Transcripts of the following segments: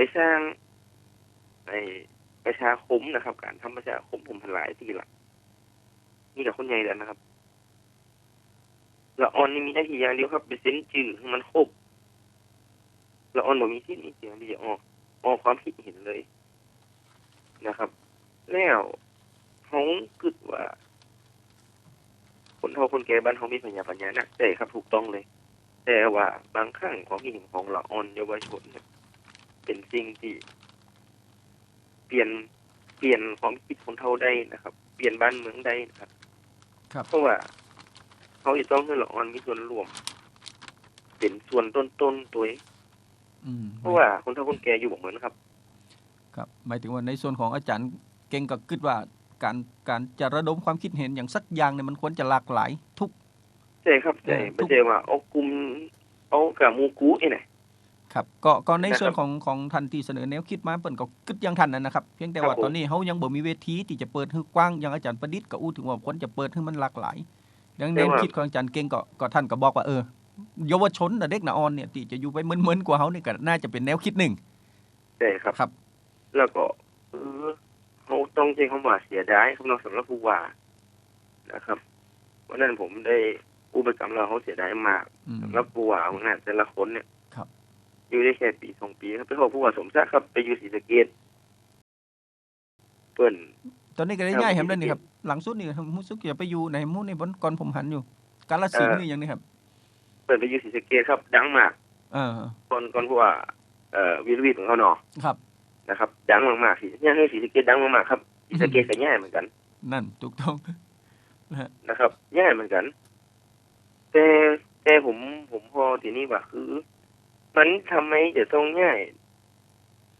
ไปสร้างไอ้ประชาคมนะครับ การทำประชาคมผมพันหลายที่ละนี่กับคนใหญ่แล้วนะครับละออนนี่มีหน้าที่อย่างเดียวครับเป็นเส้นจืดให้มันครบละออนบ่มีที่นี่เสียงที่จะออกออกความคิดเห็นเลยนะครับ แล้วเขาคิดว่า คนเฒ่าคนแก่บ้านเขามีปัญญาปัญญาหนะใช่ครับถูกต้องเลย แต่ว่าบางครั้งความคิดเห็นของละออนเยาวชนเนี่ย เป็นสิ่งที่ เปลี่ยนเปลี่ยนความคิดคนเฒ่าได้นะครับ เปลี่ยนบ้านเมืองได้นะครับครับเพราะว่า เขาจะต้องให้ละออนมีส่วนร่วม เป็นส่วนต้นๆตัวเองอืมเพราะว่าคนเฒ่าคนแก่อยู่บ่เหมือนครับ ครับหมายถึงว่าในส่วนของอาจารย์เก่งก็คิดว่า การการจะระดมความคิดเห็นอย่างสักอย่างเนี่ยมันควรจะหลากหลายทุกใช่ครับใช่เออทุไม่กใช่ว่าเอากลุ่มเอากับหมูกูไอ้ไหนะ ครับก็ก็ในนะครับส่วนของของทันที่เสนอแนวคิดมาเปิ่นก็คิดอยังทันนั่นนะครับ เพียงแต่ครับว่าผมตอนนี้เขายังบ่มีเวทีที่จะเปิดให้กว้างอย่างอาจารย์ประดิษฐ์ก็อู้ถึงว่าควรจะเปิดให้มันหลากหลายดังแนวคิดของอาจารย์เก่งก็ก็ท่านก็บอกว่าเออเยาวชนน่ะเด็กน่ะอ่อนเนี่ยที่จะอยู่ไปมึนๆกว่าเขานี่ก็น่าจะเป็นแนวคิดหนึ่งใช่ครับครับ แล้วก็เออเขาต้องใช้คำว่าเสียดายคำนองสำหรับผู้ว่านะครับวันนั้นผมได้อุปกรรมเราเขาเสียดายมากอืมสำหรับผู้ว่าของงานแต่ละคนเนี่ยครับ อยู่ได้แค่ปีสองปีครับไปขอผู้ว่าสมศักดิ์ครับไปอยู่ศรีสะเกดเปิ้นตอนนี้ก็ได้ครับย้ายแหมแล้วนี่ครับ หลังสุดนี่รู้สึกจะไปอยู่ในหมู่ในบนก่อนผมหันอยู่ กาลสินธุ์เออนี่อย่างนี้ครับ เปิ้นไปอยู่ศรีสะเกดครับ ดังมากเออก่อนก่อนผู้ว่าเอ่อวิรวิทย์ของเขาเนาะครับนะครับ ดังมากๆที่ย่างให้ศรีสะเกดดังมากๆครับศรีสะเกดก็แย่เหมือนกัน นั่นถูกต้องนะครับแย่เหมือนกัน แต่แต่ผมผมพอทีนี้ว่าคือ มันทำไมจะต้องแย่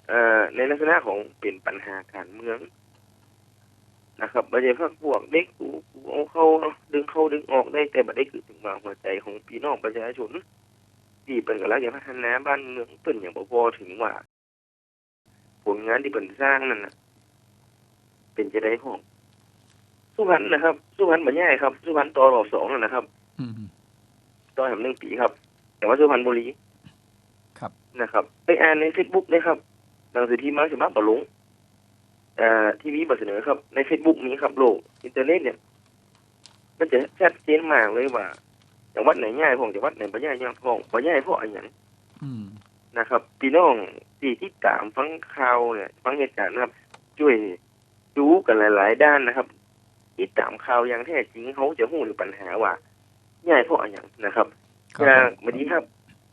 เอ่อในลักษณะของเป็นปัญหาการเมืองนะครับไม่ใช่พวกพวกเด็กกูกูเอาเข้าดึงเข้าดึงออกได้แต่บัดได้คือถึงมาหัวใจของพี่น้องประชาชนที่เป็นกำลังจะพัฒนาบ้านเมืองเป็นอย่างบ่พอถึงว่า ผลงานที่เป็นสร้างนั่นน่ะเป็นจะได้ของสุพรรณนะครับ สุพรรณบ่ใหญ่ครับ สุพรรณต่อรอบสองนั่นนะครับอืมต่อแถมหนึ่งปีครับ แต่ว่าสุพรรณบุรีครับ นะครับ ไปอ่านในเฟซบุ๊กนะครับหนังสือที่มาฉบับปะหลงเอ่อทีวีบเสนอครับ ในเฟซบุ๊กนี้ครับโลกอินเทอร์เน็ตเนี่ย มันจะชัดเจนมากเลยว่าจังหวัดไหนใหญ่พองจังหวัดไหนบ่ใหญ่ยังพองบ่ใหญ่เพราะอะไรอย่างอืมนะครับพี่น้องที่ที่ตามฟังข่าวเนี่ยฟังเหตุการณ์นะครับ ช่วยดูกันหลาย ๆ ด้านนะครับที่ตามข่าวอย่างแท้จริงเขาจะหูถึงปัญหาว่าง่ายเพราะอะไรอย่างนะครับครับอย่างผมวันนี้ครับ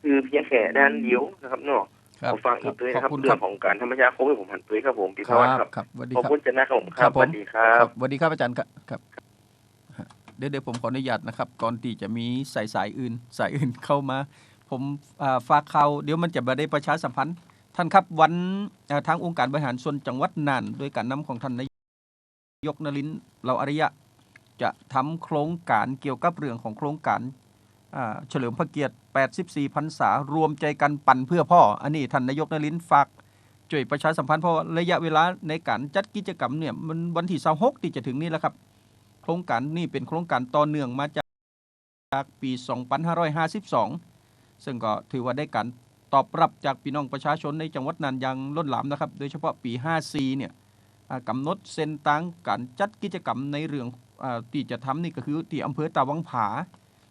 คือเพียงแค่ด้านเดียวนะครับเนาะครับขอฟังอีกด้วยนะคขรัอบบคุณเรื่คอรับงของการธรรมชาติโค้งผมหันตุ้ยครับผมพี่คพาวัรันบครับครับสวัสดีขอบครับคุณเจนนะครับผมคครัรับบสผมวัสดีครัครับบสวัสดีครับอาจารย์ครับครับฮะเดี๋ยวเดี๋ยวผมขออนุญาตนะครับ ก่อนที่จะมีสายสายอื่น สายอื่นเข้ามา ผมอ่าฝากข่าวเดี๋ยวมันจะมาได้ประชาสัมพันธ์ ท่านครับวันอ่าทางองค์การบริหารส่วนจังหวัดน่านโดยการนำของท่านนายกนรินทร์เราอริยะ จะทำโครงการเกี่ยวกับเรื่องของโครงการอ่า เฉลิมพระเกียรติ 84 พรรษารวมใจกันปั่นเพื่อพ่อ อันนี้ท่านนายกนรินฝากช่วยประชาสัมพันธ์เพราะระยะเวลาในการจัดกิจกรรมเนี่ยมันวันที่26ที่จะถึงนี้แล้วครับ โครงการนี้เป็นโครงการต่อเนื่องมาจากจากปี 2552 ซึ่งก็ถือว่าได้การตอบรับจากพี่น้องประชาชนในจังหวัดนันอย่างล้นหลามนะครับ โดยเฉพาะปี 54 เนี่ยอ่ากำหนดเส้นทางการจัดกิจกรรมในเรื่องอที่จะทำนี่ก็คือที่อำเภอตาวังผา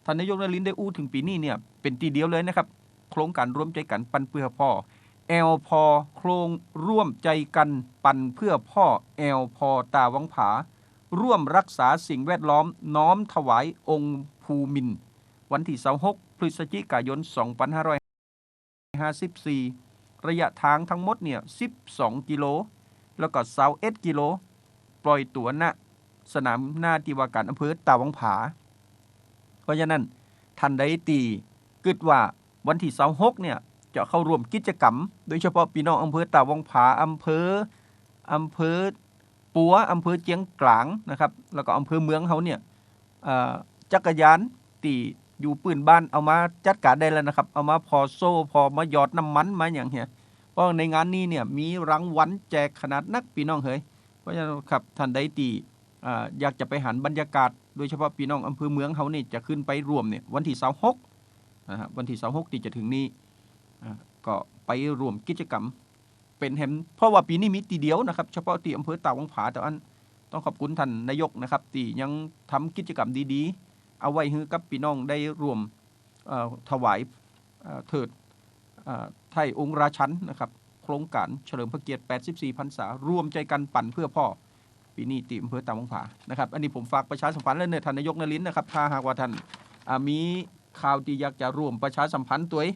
ท่านนายกนรินทร์ได้อู้ถึงปีนี้เนี่ยเป็นทีเดียวเลยนะครับ โครงการร่วมใจกันปันเพื่อพ่อแอลพอโครงร่วมใจกันปันเพื่อพ่อแอลพอตาวังผา ร่วมรักษาสิ่งแวดล้อมน้อมถวายองค์ภูมิน วันที่26พฤศจิกายน 2554 ระยะทางทั้งหมดเนี่ย 12 กิโล แล้วก็เสาเอ็ดกิโล ปล่อยตัวณสนามหน้าที่ว่าการอำเภอตาวังผา เพราะฉะนั้นท่านใดตีกึดว่าวันที่26เนี่ยจะเข้าร่วมกิจกรรม โดยเฉพาะพี่น้องอำเภอตาวังผาอำเภออำเภอปัวอำเภอเจียงกลางนะครับ แล้วก็อำเภอเมืองเขาเนี่ยจักรยานตีอยู่ปืนบ้านเอามาจัดการได้แล้วนะครับ เอามาพอโซ่พอมาหยอดน้ำมันมาอย่างเงี้ยเพราะในงานนี้เนี่ยมีรางวัลแจกขนาดนักพี่น้องเฮ้ยเพราะฉะนั้นครับท่านใดตีอยากจะไปหันบรรยากาศ โดยเฉพาะพี่น้องอำเภอเมืองเขานี่จะขึ้นไปรวมเนี่ยวันที่26นะฮะวันที่26ที่จะถึงนี้อ่ก็ไปร่วมกิจกรรมเป็นแฮมเพราะว่าปีนี้มีตีเดียวนะครับ เฉพาะที่อำเภอตาวังผาแต่อันต้องขอบคุณท่านนายกนะครับที่ยังทำกิจกรรมดีๆ เอาไว้ให้กับพี่น้องได้ร่วมถวายเถิดเอ่อไทยองค์ราชันนะครับ โครงการเฉลิมพระเกียรติ 84 พรรษา รวมใจกันปั่นเพื่อพ่อ ปีนี้ตีอำเภอตาวังผานะครับอันนี้ผมฝากประชาสัมพันธ์และเนี่ยท่านนายกนรินนะครับถ้าหากว่าท่านมีข่าวที่อยากจะร่วมประชาสัมพันธ์ตัวเอง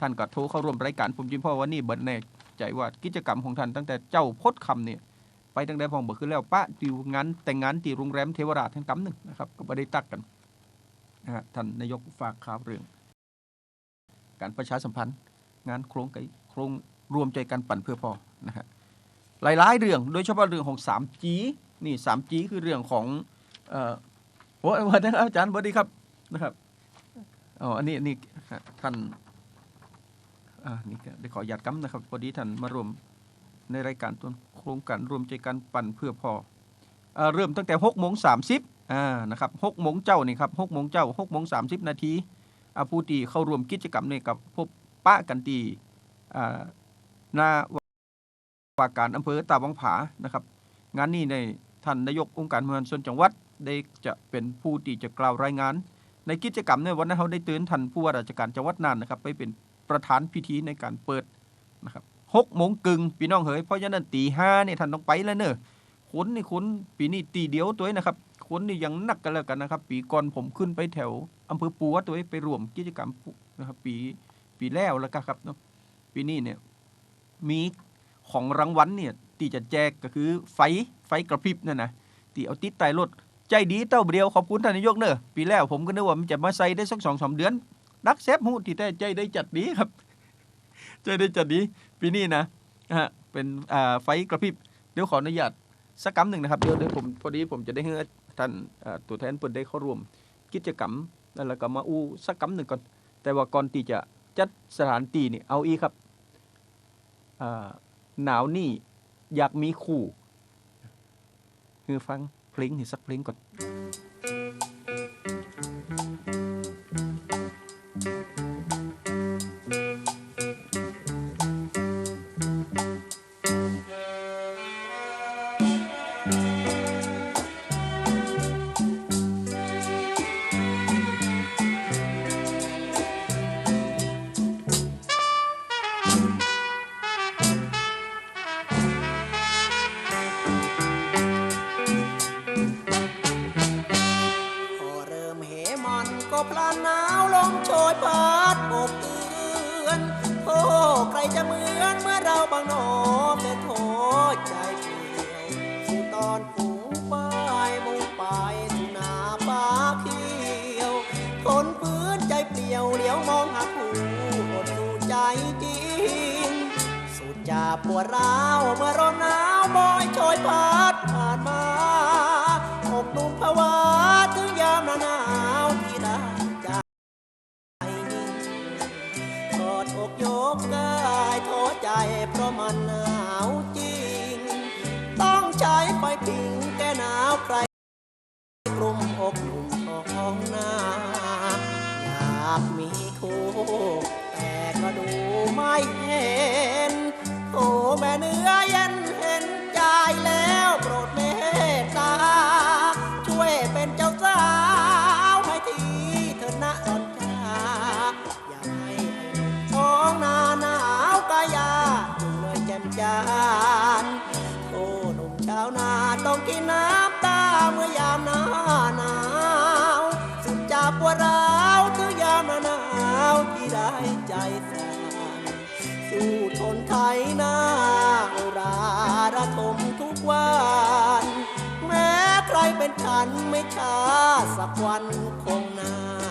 ท่านก็โทรเข้าร่วมรายการผมจิมพ่อว่านี่เบิดแน่ใจว่ากิจกรรมของท่านตั้งแต่เจ้าพดคำเนี่ยไปตั้งแต่พองเบิกขึ้นแล้วปะติวงานแต่งงานที่โรงแรมเทวราชทั้งกำหนึ่งนะครับก็ไม่ได้ตักกันนะฮะท่านนายกฝากข่าวเรื่อง การประชาสัมพันธ์ งานโครงไกโครงรวมใจกันปั่นเพื่อพ่อนะฮะ หลายๆเรื่อง โดยเฉพาะเรื่องของ 3G นี่ 3G คือเรื่องของเอ่อโอ้ยวันนี้อาจารย์สวัสดีครับนะครับอ๋ออันนี้นนี้ท่านอ่านี่ได้ขออนุญาตกำนะครับพอดีท่านมารวมในรายการต้นโครงการรวมใจกันปั่นเพื่อพ่อเอเริ่มตั้งแต่6โมง30อ่านะครับ6โมงเจ้านี่ครับ6โมงเจ้า6โมง30นาทีอาผู้ที่เข้าร่วมกิจกรรมนี่กับพบปะกันที่อ่าหน้า ว่าการอำเภอตาวังผานะครับ งานนี้ในท่านนายกองค์การบริหาส่วนจังหวัดได้จะเป็นผู้ที่จะกล่าวรายงาน ในกิจกรรมในวันนั้นเขาได้เตือนท่านผู้ว่าราชการจังหวัดน่านนะครับ ไปเป็นประธานพิธีในการเปิดนะครับหกโมงกึ่งพี่น้องเฮ้ยเพราะฉะนั้นตีห้าเนี่ยท่านต้องไปแล้วเนอะคนนี่คนปีนี้ตีเดียวตัวนะครับคนนี่ยังหนักกันแล้วกันนะครับ ปีก่อนผมขึ้นไปแถวอำเภอปัวตัวไปร่วมกิจกรรมนะครับ ปีปีแล้วแล้วก็ครับเนาะปีนี้เนี่ยมี ของรางวัลเนี่ยที่จะแจกก็คือไฟไฟกระพริบนั่นนะที่เอาติดใต้รถใจดีเต้าเดียวขอบคุณท่านนายกเนอะปีแล้วผมก็นึกว่ามันจะมาใส่ได้สักสองสามเดือนนักเซฟหูที่แต่ใจได้จัดดีครับ ใจได้จัดดีปีนี้นะฮะเป็นอ่าไฟกระพริบเดี๋ยวขออนุญาตสักกำหนึ่งนะครับเดี๋ยวเดี๋ยวผมพอดีผมจะได้ให้ท่านตัวแทนเปิดได้เข้าร่วม กิจกรรมแล้วก็มาอู้สักกำหนึ่งก่อน แต่ว่าก่อนที่จะจัดสถานที่นี่เอาอีครับอ่า หนาวนี่ อยากมีคู่คือฟังเพลงนี่สักเพลงก่อนพ เป็นโถใจเปลี่ยวสู่ตอนฝูงป้ายมุ่งไปสู่นาป่าเขียวทนพื้นใจเปลี่ยวเหลียวมองหาผู้อดสู่ใจจริง สุดจะปวดร้าวเมื่อร้อนหนาวบอยโชยพัดผ่านมาอบนุ่มภาวะ อดอกยกกายท้อใจเพราะมันหนาวจริง ต้องใช้ไฟพิงแก้หนาวใครกลุ่มอกหนุ่มของนาอยากมีคู่แต่ก็ดูไม่เห็นโอ้แม่เนื้อ นไทยนาราระทมทุกวัน แม้ใครเป็นฉันไม่ช้าสักวันคงนาน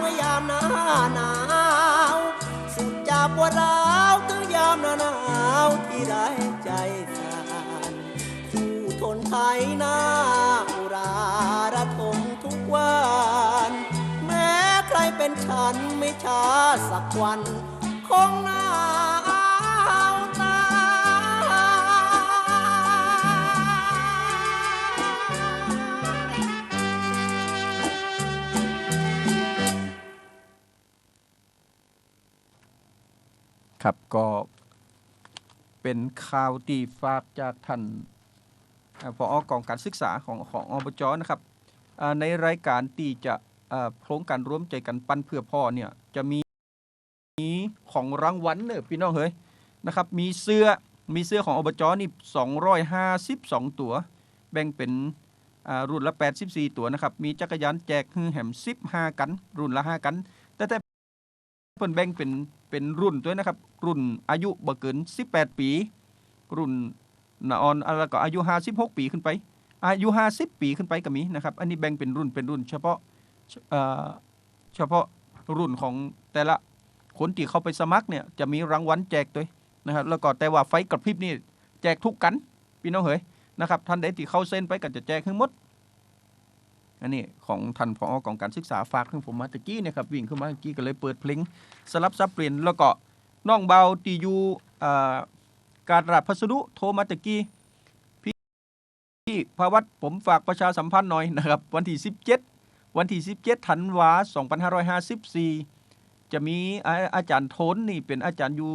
มื่อยามหน้าหนาว สุดจะปวดร้าวถึงยามหน้าหนาวที่ไรใจสั่นสู้ทนไทยหน้าอุราระทมทุกวัน แม้ใครเป็นฉันไม่ช้าสักวันคงหนาว ครับก็เป็นข่าวตีฝากจากท่านเอ่อผอกองการศึกษาของของอบจนะครับในรายการตีจะเอ่อโครงการร่วมใจกันปั้นเพื่อพ่อเนี่ยจะมีมีของรางวัลเนอะพี่น้องเฮ้ยนะครับมีเสื้อมีเสื้อของอบจนี่252 ตัว แบ่งเป็นรุ่นละ 84 ตัวนะครับ มีจักรยานแจกฮือแหม15 กัน รุ่นละ 5 กัน เพิ่นแบ่งเป็นเป็นรุ่นด้วยนะครับ รุ่นอายุบ่เกิน 18 ปี รุ่นนาออนแล้วก็อายุ 56 ปีขึ้นไป อายุ 50 ปีขึ้นไปก็มีนะครับ อันนี้แบ่งเป็นรุ่นเป็นรุ่น เฉพาะเอ่อเฉพาะรุ่นของแต่ละคนที่เข้าไปสมัครเนี่ยจะมีรางวัลแจกด้วยนะครับ แล้วก็แต่ว่าไฟกระพริบนี่แจกทุกกันพี่น้องเฮ้ยนะครับท่านใดที่เข้าเส้นไปก็จะแจกทั้งหมด อันนี้ของท่านผอของการศึกษาฝากถึงผมมาตะกี้นะครับวิ่งขึ้นมาตะกี้ก็เลยเปิดเพลงสลับซับเปลี่ยนแล้วก็น้องเบาตีอยู่การรับพัสดุโทรมาตะกี้พี่พี่ภาวัตผมฝากประชาสัมพันธ์หน่อยนะครับ วันที่ 17 วันที่ 17ธันวา2554 จะมีอาอาจารย์ทนนี่เป็นอาจารย์อยู่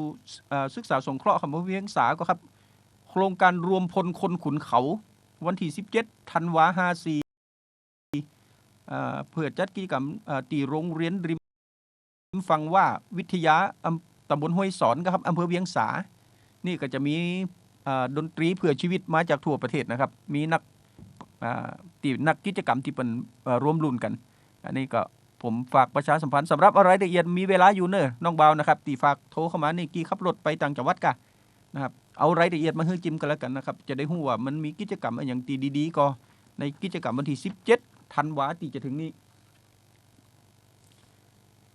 ศึกษาสงเคราะห์คำว่าเวียงสาก็ครับ โครงการรวมพลคนขุนเขา วันที่ 17ธันวา54อ่ เพื่อจัดกิจกรรมตีโรงเรียนริมฟังว่าวิทยาตำบลห้วยสอนครับอำเภอเวียงสา นี่ก็จะมีดนตรีเพื่อชีวิตมาจากทั่วประเทศนะครับ มีนักตีนักกิจกรรมที่เป็นร่วมรุ่นกัน อันนี้ก็ผมฝากประชาสัมพันธ์สำหรับอะไรละเอียดมีเวลาอยู่เนอะน้องเบานะครับตีฝากโทรเข้ามานี่กี่ขับรถไปต่างจังหวัดกะนะครับเอารายละเอียดมาให้จิมกันแล้วกันนะครับ จะได้รู้ว่ามันมีกิจกรรมอะไรอย่างตีดีๆก็ในกิจกรรมวันที่ 17 ธันวาที่จะถึงนี้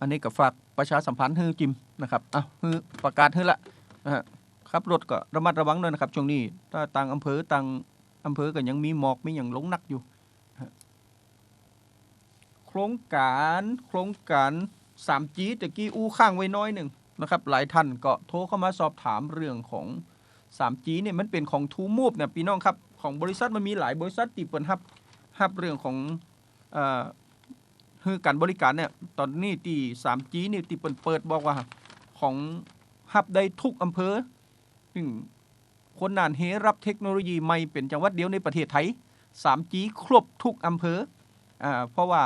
อันนี้ก็ฝากประชาสัมพันธ์ให้จิมนะครับอะฮือประกาศให้ละนะฮะขับรถก็ระมัดระวังหน่อยนะครับช่วงนี้ถ้าต่างอำเภอต่างอำเภอก็ยังมีหมอกมีอย่างลงนักอยู่ โครงการโครงการ 3G ตะกี้อู้ข้างไว้น้อยหนึ่งนะครับ หลายท่านก็โทรเข้ามาสอบถามเรื่องของ 3G เนี่ยมันเป็นของทูมูฟเนี่ยพี่น้องครับ ของบริษัทมันมีหลายบริษัทที่เปิดรับ รับเรื่องของเอ่อคือการบริการเนี่ยตอนนี้ที่ 3G นี่ที่เปิดเปิดบอกว่าของฮับได้ทุกอำเภอซึ่งคนนานเฮรับเทคโนโลยีใหม่เป็นจังหวัดเดียวในประเทศไทย 3G ครบทุกอำเภออ่าเพราะว่า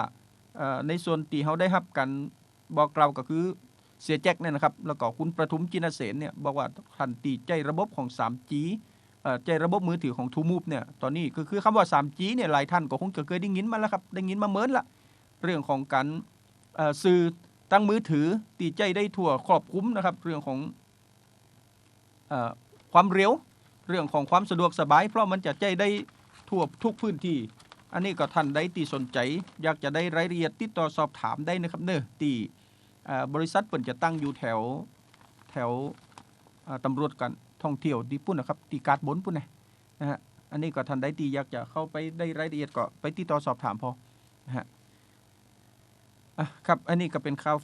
ในส่วนที่เขาได้รับการบอกกล่าวก็คือเสียแจ็คเนี่ยนะครับ แล้วก็คุณประทุมจินเสนเนี่ยบอกว่าทันตีใจระบบของ 3G ใจระบบมือถือของทูมูฟเนี่ยตอนนี้ก็คือคำว่า 3G เนี่ยหลายท่านก็คงจะเคยได้ยินมาแล้วครับได้ยินมาเมินละเรื่องของการสื่อตั้งมือถือตีใจได้ทั่วครอบคลุมนะครับเรื่องของอความเร็ว เรื่องของความสะดวกสบาย เพราะมันจะใจได้ทั่วทุกพื้นที่ อันนี้ก็ท่านใดที่สนใจ อยากจะได้รายละเอียดติดต่อสอบถามได้นะครับเนอะที่อ่อบริษัทเปิ่นจะตั้งอยู่แถวแถวตำรวจกัน ท่องเที่ยวที่ปุ่นนะครับที่การ์ดบนปุ่นนะนะฮะอันนี้ก็ท่านใดที่อยากจะเข้าไปได้รายละเอียดก็ไปติดต่อสอบถามพอนะฮะอะครับอันนี้ก็เป็นข่าว